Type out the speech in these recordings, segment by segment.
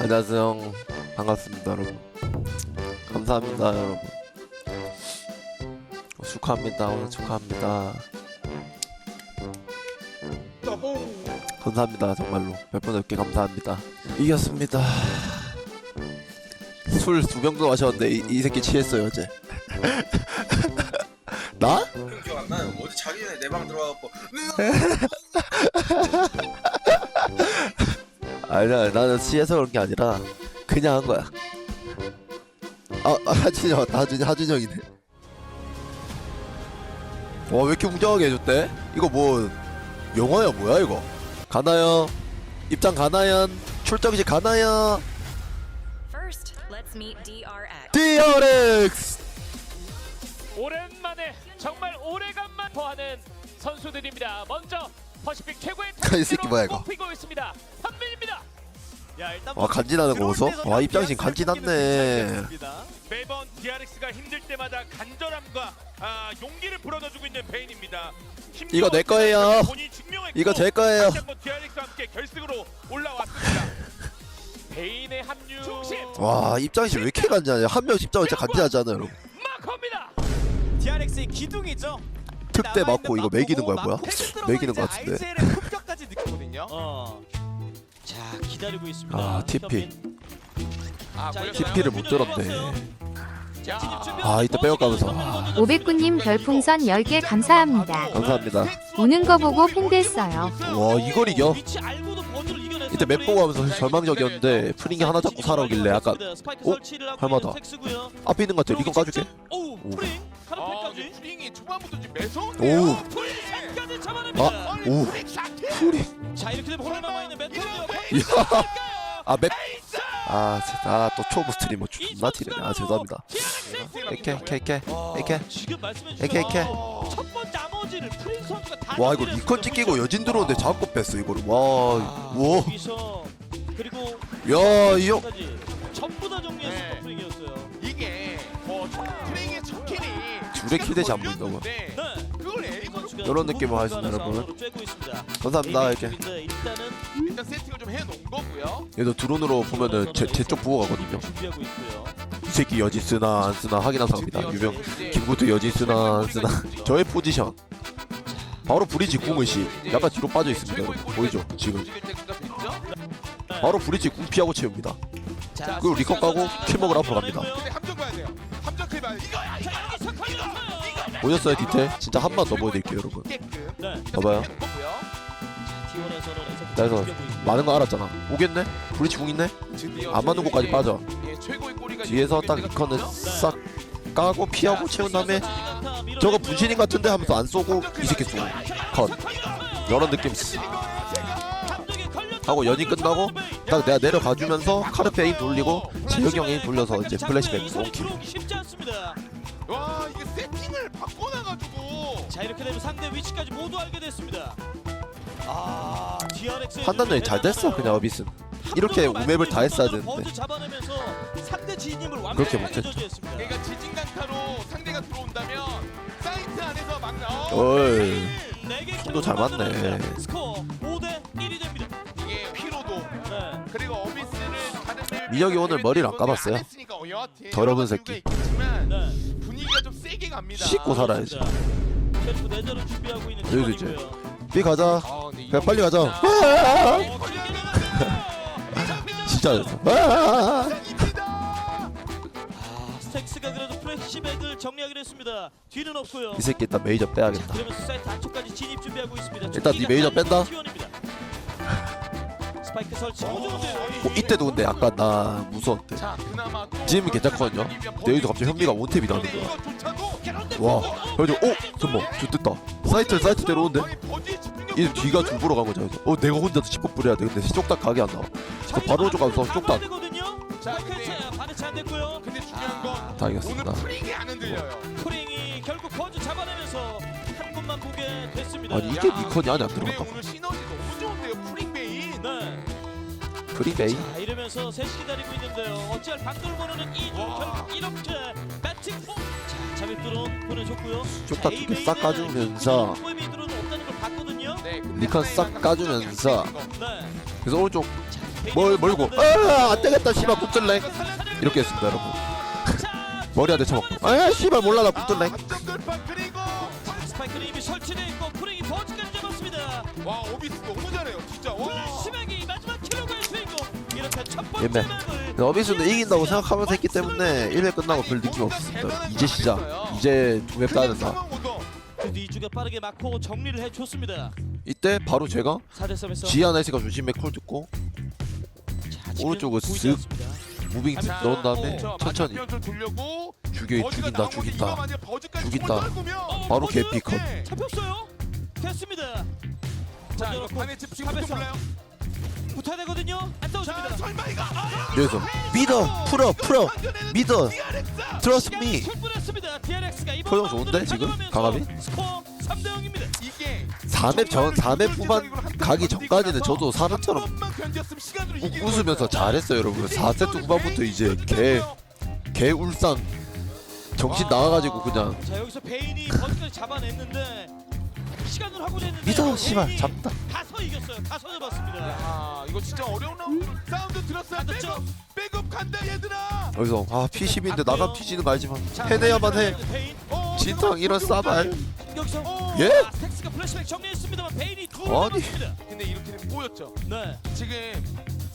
안녕하세요. 반갑습니다, 여러분. 감사합니다, 여러분. 축하합니다. 오늘 축하합니다. 감사합니다, 정말로. 몇번 넘게 감사합니다. 이겼습니다. 술 두 병도 마셨는데 이, 이 새끼 취했어요, 어제. 나? 기억 안 나요. 어제 자기 전에 내 방 들어와갖고 아니야, 나는 취해서 그런 게 아니라 그냥 한 거야. 아, 아 하준이 형, 하준이, 하준이 형이네. 와, 왜 이렇게 웅장하게 해줬대? 이거 뭐, 영화야, 뭐야, 이거? 가나요? 입장 가나요? 출정 이제 가나요? First, let's meet DRX. DRX! 오랜만에 정말 오래간만 보하는 선수들입니다. 먼저 퍼시픽 최고의 이 새끼 뭐야, 이거? 뽑히고 있습니다. 한민입니다. 야 일단 와, 간지나는 거 보소? 와, 입장신 간지났네. 매번 DRX가 힘들 때마다 간절함과 아, 용기를 불어넣어주고 있는 베인입니다. 이거 내 거예요. 이거 제 거예요. 다시 한번 DRX와 함께 결승으로 올라왔습니다. 베인의 합류 중심! 와, 입장신 왜 이렇게 간지나냐? 한명 입장을 진짜 간지나잖아, 여러분. DRX의 기둥이죠. 특대 맞고 이거 매기는 거야, 뭐야? 매기는 거 같은데. 기다리고 있습니다. 아, TP. 아? TP를 못 들었네. 아, 이따 빼앗가면서. 아. 500구님 별풍선 10개 감사합니다. 감사합니다. 우는 거 보고 팬 됐어요. 와, 이걸 이겨? 이때 맵 보고 하면서 절망적이었는데 프링이 하나 잡고 살아오길래 약간 스파이크 어? 텍스고요. 앞에 있는 것 같아 리콘 까줄게 오. 아. 오우 프링 아, 자 이렇게 되면 홀로 남아 있는 멘토리어. 아 맵 아아또 초보 스트리머 존나 티네 아 죄송합니다 이렇게 이렇게 이렇게 이렇게 지금 말씀해 이렇게, 주신 이렇게. 첫 번째 나머지를 프린 선수가 다 와 이거. 리콘 찍히고 여진 들어오는데 잡고 뺐어 이거를 아, 와와이형 여기서 그리고 까지 전부 다 정리했을 네. 네. 프링이었어요. 이게 어, 프링의 첫 킬이 둘의 킬대시 안 보인다고 네. 이런 느낌으로 두 하겠습니다, 여러분. 감사합니다 이렇게 일단 세팅을 좀 해놓은 거고요. 얘도 드론으로 보면은 제 제쪽 보고 가거든요 준비하고 있고요. 이 새끼 여진 쓰나 안 쓰나 확인한 사람입니다 유명 김구트 여진 쓰나 안 쓰나 저의 포지션 바로 브리지 궁의시 약간 뒤로 빠져 있습니다 여러분 보이죠 지금 바로 브리지 궁 피하고 채웁니다 자, 그리고 리컷 까고 킬 먹으러 앞으로 갑니다. 근데 함정 봐야 돼요. 함정 킬 봐야 돼. 이거야. 자, 여기서 걸렸어요. 보셨어요 디테일? 진짜 한 번 더 보여드릴게요 여러분. 봐봐요 거고요. T1에서는 그래서 많은 거 알았잖아 오겠네? 브리지 궁 있네? 안 맞는 곳까지 빠져 뒤에서 딱 됐거든요. 싹 까고 피하고 채운 다음에 저거 분신인 같은데 하면서 안 쏘고 이 새끼 쏘고 컷 이런 느낌 하고 연이 끝나고 딱 내가 내려가주면서 카르페 에임 돌리고 재혁이 형 에임 돌려서 이제 플래시백 옹킬 자 이렇게 되면 상대 위치까지 모두 알게 됐습니다. 아, DRX 판단력이 잘 됐어 그냥 어비슨 이렇게 우맵을 다 했어야 되는데 잡아내면서 상대 진입을 그렇게 완벽하게 못했죠. 저지했습니다. 그러니까 지진 강타로 상대가 들어온다면 사이트 안에서 막 나와. 어이 네개 손도 잘 맞네. 만들어냅니다. 스코어 5대 1이 됩니다. 이게 피로도 네. 그리고 어비스를 다른 민혁이 오늘 머리를 안 감았어요? 안 했으니까 어, 여하튼 더러운 여러 새끼. 이유가 있겠지만 네. 분위기가 좀 세게 갑니다. 씻고 살아야지 셰프 내전을 준비하고 있는 여기도 이제. 팀원이고요. 삐 가자 아, 근데 그냥 빨리 가자 어, 진짜 아! 아, 스택스가 그래도 프레시백을 정리하기로 했습니다. 뒤는 없고요. 이 새끼 일단 메이저 빼야겠다 그러면서 사이트 안쪽까지 진입 준비하고 있습니다. 일단 네 메이저 뺀다? T1입니다. 스파이크 설치 어, 오종대로 이때도 근데 약간 나 무서웠대 자, 그나마 또 지금은 괜찮거든요 근데 여기서 갑자기 현미가 원탭이 나는 거야 와 그래가지고 어? 잠깐만 좋됐다 사이트 사이트 때려오는데 이 뒤가 두 보러 간 거잖아 그래서 어 내가 혼자서 10번 뿌려야 돼 근데 쪽딱 각이 안 나와 그래서 바로 쪽가서 쪽딱 자, 근데- 자, 반해치 안 됐고요. 근데 중요한 건다 이겼습니다 오늘 프링이 안 흔들려요. 프링이 결국 버즈 잡아내면서 한 곳만 보게 됐습니다. 아니 이게 니컨이 안에 안 근데 들어갔다 오늘 시너지 너무 좋은데요, 프링 베인. 네. 프리베이 자, 이러면서 셋이 기다리고 있는데요. 어찌할 방돌 모르는 이중 와. 결국 이렇게 두개싹 까주면서 리컨 싹 까주면서. 그래서 오른쪽 자, 뭘 몰고. 아 안되겠다. 씨발 붙들래? 이렇게 했습니다 여러분. 머리한테 쳐먹고. 아 씨발 몰라 나 붙들래? 앞전 돌파 그리고 스파이크는 이미 설치돼 있고 프링이 버즈까지 잡았습니다. 와 오비스 너무 잘해요. 진짜. 와. 심하게 마지막 킬로그의 주인공 이렇게 첫 번째. 맵을 어비스는 이긴다고 생각하면서 했기 때문에 1회 끝나고 별 느낌 없습니다 이제 시작 이제 그래도 이주가 빠르게 막고 정리를 해줬습니다. 이때 바로 제가 4대 3에서 지하나 있으니까 조심해 콜 듣고 오른쪽으로 쓱 무빙 자, 넣은 다음에 어, 천천히 죽여 죽인다 죽인다 죽인다. 바로 개피 컷 네. 잡혔어요. 됐습니다. 자 이거 탑에서 몰라요 붙어야 되거든요. 안자 싸워줍니다. 설마 이거 아, 여기서 믿어 풀어 풀어 믿어 트러스트 미 충분했습니다. DRX가 이번 표정 좋은데, 지금? 강압이? 스코어 3대 0입니다. 이게 4맵 전 4맵 후반 가기 전까지는 저도 사람처럼 우- 웃으면서. 잘했어요 여러분 4세트 후반부터 이제 개 개 울상 정신 나가가지고 그냥 자 여기서 베인이 버즈까지 잡아냈는데 시간을 하고 했는데 믿어 씨발 잡다 가서 이겼어요. 가서 잡았습니다. 아 이거 진짜 어려운 라운드 사운드 들었어요? 백업 백업 간다 얘들아 여기서 아 P10인데 나가 뒤지는 거 알지만 해내야만 해 베인 어, 진탕 이런 싸발 여기서 어, 예? 아, 텍스가 플래시백 정리했습니다만 베인이 두번 아니. 잡았습니다. 근데 이렇게 되면 꼬였죠 네. 지금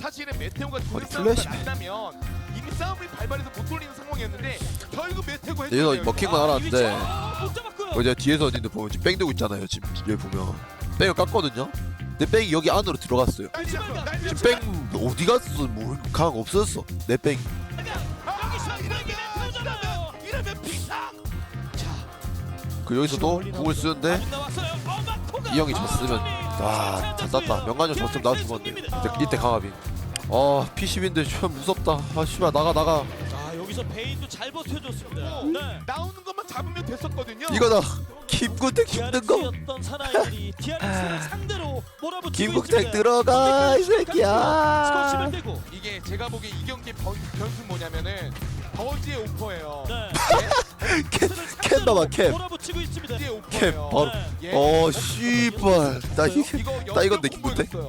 사실은 메테오가 싸움이 플래시. 난다면 이미 싸움을 발발해서 못 돌리는 상황이었는데 결국 메테오가 여기서 했잖아요 먹힌 건 알았는데 아, 못 잡았고요. 뭐 이제 뒤에서 어딘데 보면 지금 뺑 들고 있잖아요 지금 여기 보면 뺑을 깠거든요 근데 뺑이 여기 안으로 들어갔어요 지금 뺑 어디 갔어 뭐강 없었어 내 뺑이 아, 이렇게 메테오잖아요. 이러면 비상 그 여기서도 궁을 쓰는데 나왔어요. 어. 이 형이 졌으면 아 잤다. 명관형 졌으면 나 죽었네. 근데 이때 강압이 아 P10인데 참 무섭다. 아 씨발 나가 나가. 자 여기서 베인도 잘 버텨줬습니다. 네. 나오는 것만 잡으면 됐었거든요. 이거다. 김구택 죽는 거? DRX였던 사나이들이 DRX를 상대로 몰아붙이고 김국택 있습니다. 들어가 이 새끼야. 10을 떼고. 이게 제가 보기에 이 경기 변, 변수 뭐냐면은 버즈의 오퍼예요. 네. 캔, 캔 봐봐 캔 몰아붙이고 있습니다. 버즈의 캡 오퍼예요 바로 예. 어 씨발 나 이거 나.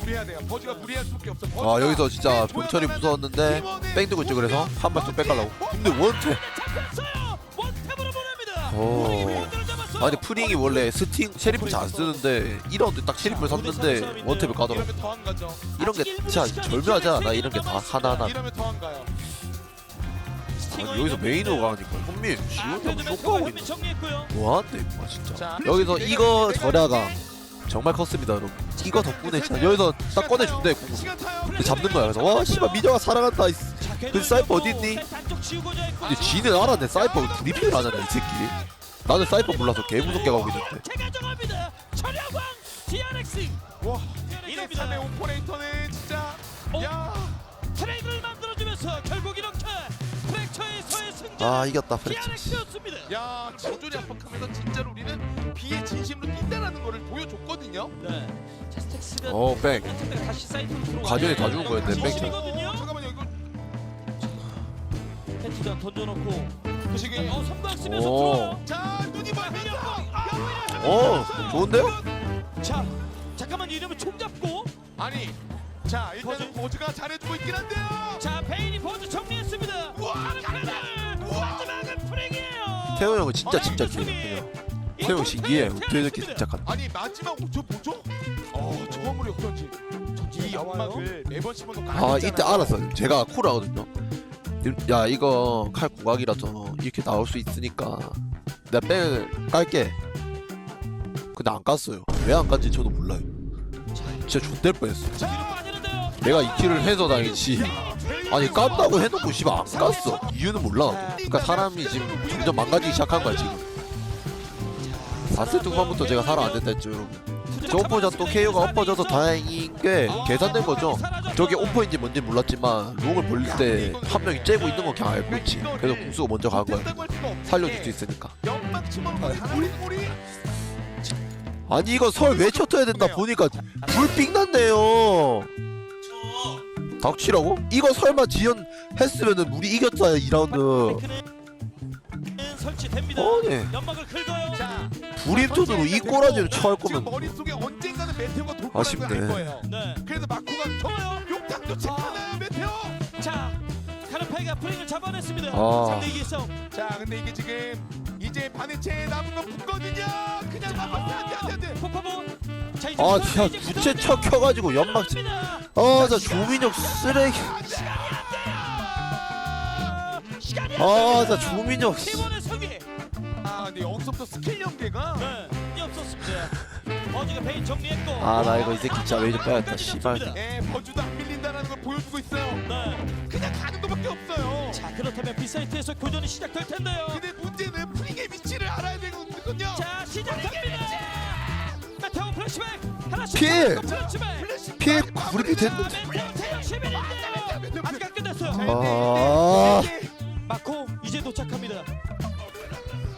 무리해야 돼요. 버즈가 무리할 수밖에 없어. 버즈가 아 여기서 진짜 병철이 무서웠는데 뺑 들고 있죠 그래서 한발좀 뺏가려고 근데 원태 잡혔어요. 원탭으로 보냅니다. 오. 잡았어요. 아니 프링이 원래 스팅 셰리프 잘안 쓰는데 1라운드 딱 셰리프를 샀는데 원탭을 가죠. 이런 게 진짜 절묘하지 않아 이런 게 다 하나하나 이러면 더안 가요. 아니 여기서 메인으로 가니까 현민 지원하면 쇼크하고 있네 현민 정리했고요. 뭐하는데 임마 진짜 자, 여기서 이거 절야가 정말 컸습니다 여러분 이거 덕분에 진짜 여기서 딱 꺼내준대 타요. 근데 잡는 거야 그래서 와 씨발 미녀가 사랑한다 이 씨. 자, 그 사이퍼 어디 있니? 근데 지는 알았네 사이퍼 브리핑을 하잖아 이 새끼 나는 사이퍼 몰라서 개 무섭게 가고 있는데 제가 정합니다. 철야광 DRX 와, 이게 이럽니다. 3의 오퍼레이터는 진짜 어? 야. 트레이드를 만들어주면서 결국 아 이겼다 DRX였습니다. 야, 저조리 압박하면서 진짜로 우리는 비의 진심으로 뛴다라는 거를 보여줬거든요. 네. 자, 스택스가 어, 백. 다시 사이트로 들어와. 과전이 다 죽은 거였네, 백. 진심이거든요. 잠깐만요, 이거 패티전 던져놓고 지금 어 선방 쓰면서 오. 들어와요. 자, 눈이 멀면서 어 좋은데요? 자 잠깐만 이러면 총 잡고 아니, 자 버즈. 일단 버즈가 잘해주고 있긴 한데요. 자 베인이 버즈 정리했습니다. 우와, 아르카 태호 형은 진짜 어, 진짜 기해요. 태호 형 신기해 어떻게 이렇게 진짜 간 아니 마지막 저 뭐죠? 어 처음으로 역전지. 이 연막을 매번 씹어놓고 아 이때 알았어요 제가 쿨하거든요. 야 이거 칼 구각이라서 이렇게 나올 수 있으니까. 내가 뺑을 깔게. 근데 안 깠어요. 왜 안 깠는지 저도 몰라요. 진짜 X될 뻔했어. 내가 이 킬을 해서 다행이지 아니 깐다고 해놓고 씨발 안 깠어. 이유는 몰라 그러니까 사람이 지금 점점 망가지기 시작한 거야 지금. 4세트 후반부터 제가 살아 안 됐다 했죠 여러분. 저 오퍼자 또 KO가 엎어져서 다행인 게 계산된 거죠. 저게 오퍼인지 뭔지 몰랐지만 롱을 벌릴 때 한 명이 째고 있는 건 그냥 알고 있지 그래서 공수가 먼저 간 거야 살려줄 수 있으니까. 아니 이거 설 왜 쳐줘야 된다 보니까 불삥 났네요 닥치라고? 이거 설마 지연 했으면은 우리 이겼잖아 2라운드 설치됩니다. 아니 연막을 긁어요. 자 불임톤으로 이 꼬라지를 쳐할 지금 거면 머릿속에 언젠가는 메테오가 돌 아쉽네. 거예요. 네. 그래서 마코가 좋아요. 욕탕도 이거 체크하나요 메테오? 자, 카르페가 프링을 잡아냈습니다. 아. 3대 2의 싸움. 자 근데 이게 지금 이제 반해체 남은 건 붙거든요. 그냥 막았어 안돼 안돼 안돼. 자, 이제 아. 진짜 부채. 쳐 켜가지고 연막 갑니다. 아나 조민혁 쓰레기 시간이 아나 조민혁 팀원의. 아 근데 여기서부터 스킬 연계가 네, 이 없었습니다. 버즈가 베인 정리했고. 아 나 이거 이 새끼 진짜 웨이즈 빼야겠다 씨발 예 버주도 안 밀린다라는 걸 보여주고 있어요. 네. 그냥 가는 것밖에 없어요. 자, 그렇다면 비사이트에서 교전이 시작될 텐데요. 근데 문제는 프링의 위치를 알아야 되거든요. 자, 시작합니다. 메테오 플래시백 하나씩 플래시백. 피해 구립이 됐는데 메테오 태양 11인데요. 아직 안 끝났어요. 아 마코 이제 도착합니다.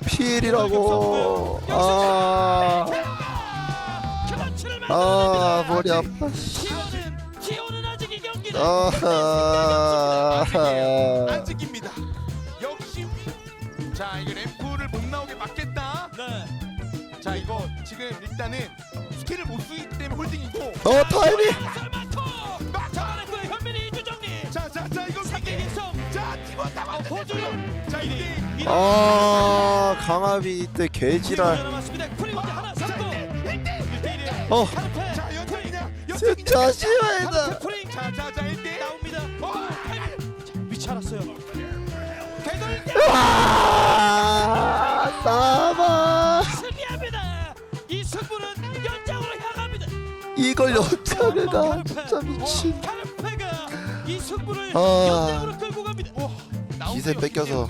필이라고 아, 아. 머리 아파 씨. 티오는 티오는 아직 이 경기를 아, 안 찍힙니다. 역시 위- 자 이거 램프를 못 나오게 막겠다. 네. 자 이거 지금 일단은 스킬을 못 쓰기 때문에 홀딩이고. 어 타이밍 잡아냈고요. 현민이 이주 정리. 자자자 이거 위기. 이기성 자 팀원 나와. 보조. 자 이게 아 강압이 이때 개지랄 남았습니다. 프리고 하나 잡고 1대1 어자 연장이냐? 진짜 싫어했다 프링 자자자 1대 나옵니다. 어. 자, 위치 알았어요. 아 나마 이걸 연장을 가 진짜 미친 아. 기세 뺏겨서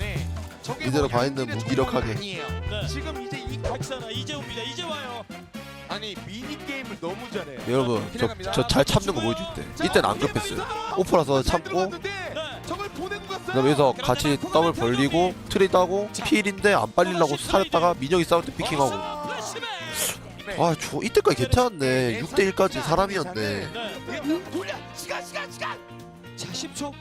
이대로 가 있는 무기력하게. 아니에요. 네. 지금 이제 이 격- 백사나 이제 옵니다. 이제 와요. 아니 미니 게임을 너무 잘해요. 여러분 저 저 잘 참는 거 보여줄 때 이때는 안 급했어요 오퍼라서 참고 네. 그다음에 여기서 같이 더블 벌리고 트레이드 하고 필인데 안 빨리려고 살았다가 민혁이 싸울 때 피킹하고 플래시백. 아 저 이때까지 괜찮았네 6대 1까지 사람이었네 네. 일단 돌려 시간 시간 시간. 자 10초.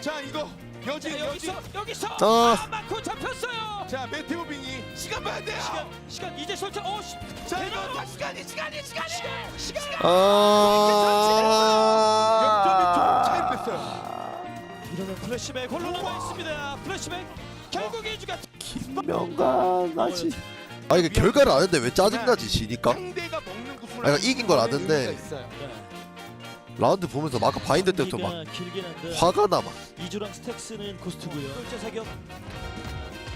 자 이거 여지. 여기서 여기서 아. 아, 마코 잡혔어요. 자 메테오 빙이 시간 봐야 돼요. 시간 시간 이제 설정. 어 시. 자 이거 다 시간이 시간이 시간이 시간. 아 0.1초 차이를 뺐어요. 이러면 플래시백 홀로 남아 있습니다. 플래시백 결국 이주가 김명관 나지 아 이게 결과를 아는데 왜 짜증나지 지니까 상대가 먹는 구슬. 아, 이거 이긴 걸 아는데. 라운드 보면서 막 아까 바인드 때부터 막 한데 화가 나 막 이주랑 스택스는 고스트고요. 꼴째 사격.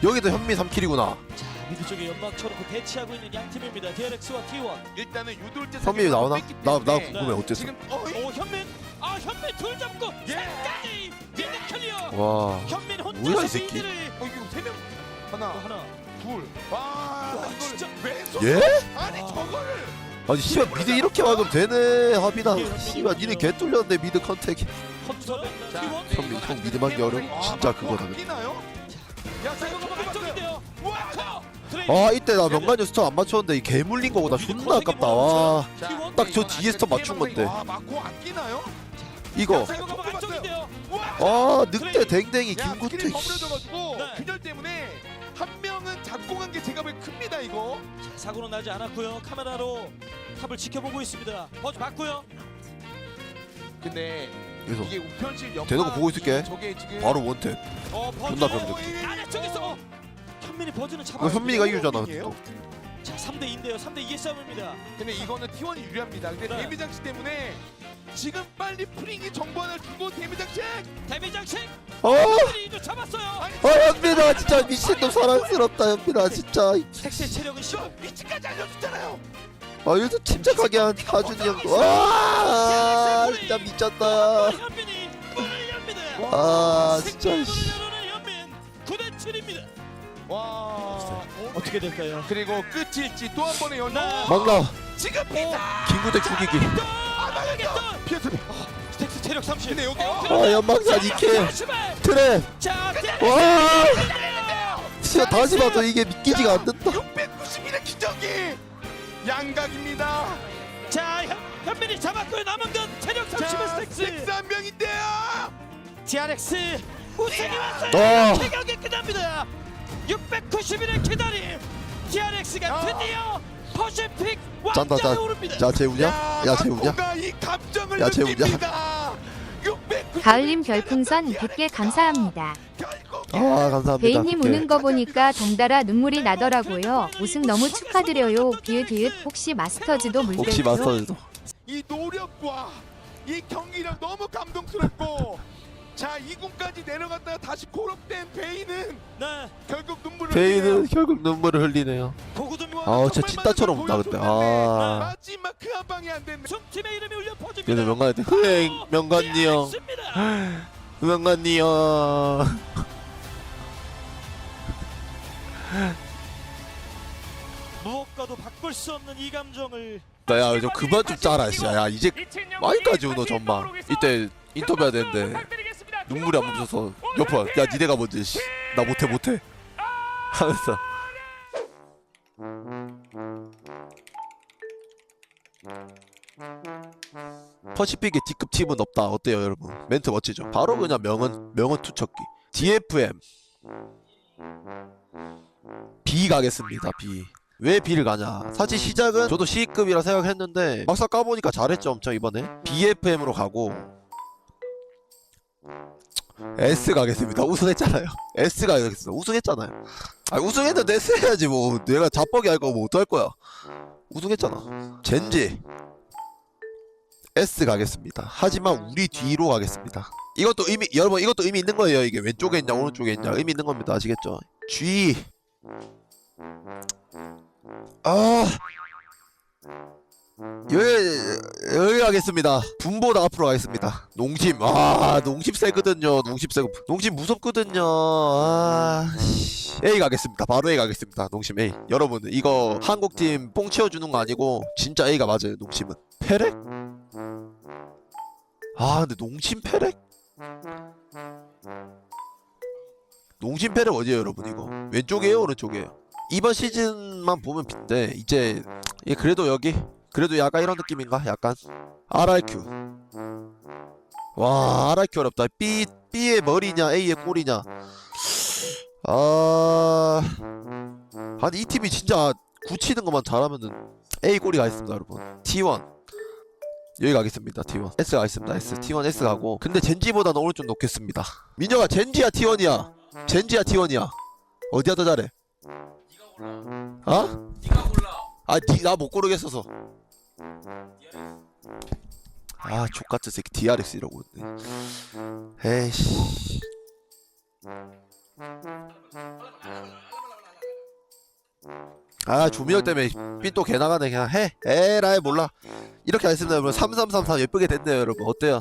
여기도 현미 3킬이구나 자 미드 쪽에 연막 쳐놓고 대치하고 있는 양 팀입니다. DRX와 T1. 일단은 유돌제 현미 나오나? 나, 나 궁금해 어땠어 지금 어오 현민. 아 현민 둘 잡고 예. 끝까지 미드 클리어. 와 현민 혼자 뭐야, 이 새끼. 어 이거 세명 하나 하나. 둘. 와, 와, 이걸 진짜. 왼손. 예? 아니 아. 저거를. 아니 씨발 미드 이렇게 막으면 되네 합이다 씨발 니네 개 뚫렸네 미드 컨택 컨트롤 자, T1. 형, 형 미드 만기 어려워 아, 진짜 그거다? 야. 안쪽인데요. 와. 아 이때 나 명관이 스톱 안 맞췄는데 이 개 물린 거보다 존나 아깝다 와딱 자, T1. 저 뒤에 스톱 맞춘 건데 맞고 아끼나요? 이거. 안쪽인데요. 아 늑대 댕댕이 야, 김구태. 균열 때문에 잡고 간게 제가 왜 큽니다 이거. 자, 사고는 나지 않았고요. 카메라로 탑을 지켜보고 있습니다. 버즈 맞고요. 근데 그래서 이게 우편실 연막 대놓고 보고 있을게. 저게 지금 바로 원탭 어 버즈. 존나 어, 병들. 예, 예, 아래쪽에서 어, 현민이 버즈는 이거 잡아. 현민이가 이기잖아? 또자 3대 2인데요. 3대 2의 싸움입니다. 근데 이거는 T1이 유리합니다. 근데 네. 데미 장치 때문에 지금 빨리 프링이 정보 하나 주고 데미 장치. 데뷔 장식. 어! 이제 잡았어요. 아니, 아 현민아 진짜 미친놈 사랑스럽다 현민아 진짜 택시의 체력은 15. 위치까지 알려줬잖아요. 아 요즘 침착하게 한 하준이 형도 와 진짜 미쳤다. 아 진짜 씨. 열어는 현민 9대 7입니다. 와. 어? 어떻게 될까요? 그리고 끝일지 또 한 번의. 네. 막나 지금 피다. 김구대 죽이기 아 나가겠다. 피했어. 택시 체력 30. 근데 여기 아 연막산 이케. 트랩 자, 와 진짜 다시 봐도 이게 믿기지가 안 된다 691의 기적이 양각입니다. 자, 현, 현민이 잡았고요. 남은 건 체력 30의 스택스. 섹스 한 명인데요. DRX 우승이 왔어요. 어. 최강의 끝납니다. 691의 기다림. DRX가 아. 드디어 퍼시픽 짠다 왕자에 오릅니다. 재우냐? 야 재우냐? 이 감정을 야, 재우냐? 느낍니다. 가을님 별풍선 100개 감사합니다. 아 감사합니다. 베이님 네. 우는 거 보니까 덩달아 눈물이 나더라고요. 우승 너무 축하드려요. 비읍 비읍 혹시 마스터즈도 물결표? 혹시 마스터즈도 이 노력과 이 경기력 너무 감동스럽고 자 2군까지 내려갔다가 다시 고립된 베이는 네. 결국 눈물을 베이는 흘리네요. 결국 눈물을 흘리네요. 보고도 아 진짜 찐따처럼 운다 근데. 아 마지막 그 한 방이 안 됐네. 팀의 이름이 울려 퍼집니다. 얘는 명관한테 흥 명관니 형 있습니다. 명관니 형. 무엇과도 바꿀 수 없는 이 감정을 야좀 그만 좀 짜라 씨야. 야 이제 많이까지 우너 전망. 이때 인터뷰해야 되는데 눈물이 안 멈춰서 옆에 와. 야 니네가 먼저 씨. 나 못해 못해. 하면서. 퍼시픽의 D급 팀은 없다. 어때요 여러분? 멘트 멋지죠? 바로 그냥 명언 명언 투척기. DFM B 가겠습니다 B. 왜 B를 가냐? 사실 시작은 저도 C급이라 생각했는데 막상 까보니까 잘했죠 엄청 이번에. BFM으로 가고 S 가겠습니다. 우승했잖아요. S 가겠습니다. 우승했잖아요. 아 우승했는데 S 해야지 뭐. 내가 자뻑이 할뭐 어떡할 거야? 우승했잖아. 젠지. S 가겠습니다. 하지만 우리 뒤로 가겠습니다. 이것도 의미 여러분 이것도 의미 있는 거예요. 이게 왼쪽에 있냐 오른쪽에 있냐. 의미 있는 겁니다. 아시겠죠? G. 아 여기 여기 가겠습니다. 분보다 앞으로 가겠습니다. 농심. 아 농심 세거든요. 농심 세고 농심 무섭거든요. 아 씨. A 가겠습니다. 바로 A 가겠습니다. 농심 A. 여러분 이거 한국팀 뽕 치워주는 거 아니고 진짜 A가 맞아요 농심은. 페렉? 아 근데 농심 페렉? 농심 페렉 어디에요 여러분 이거? 왼쪽이에요 오른쪽이에요? 이번 시즌만 보면 빈데 이제 예, 그래도 여기 그래도 약간 이런 느낌인가? 약간 RRQ 와 RRQ 어렵다. B B의 머리냐 A의 꼬리냐. 아 아니 이 팀이 진짜 굳히는 것만 잘하면은 A 꼬리 가겠습니다 여러분. T1 여기 가겠습니다 T1 S 가겠습니다 S. T1 S 가고. 근데 젠지보다는 오른쪽 놓겠습니다. 민혁아 젠지야 T1이야. 젠지야 T1이야. 어디야 더 잘해? 어? 네가 골라. 아나 못 고르겠어서 아 족같은 새끼 DRX이라고 했네. 에이씨. 아 조미혁 때문에 삔또 개 나가네. 그냥 해. 에라이 몰라. 이렇게 안 했습니다 여러분 3333 예쁘게 됐네요 여러분. 어때요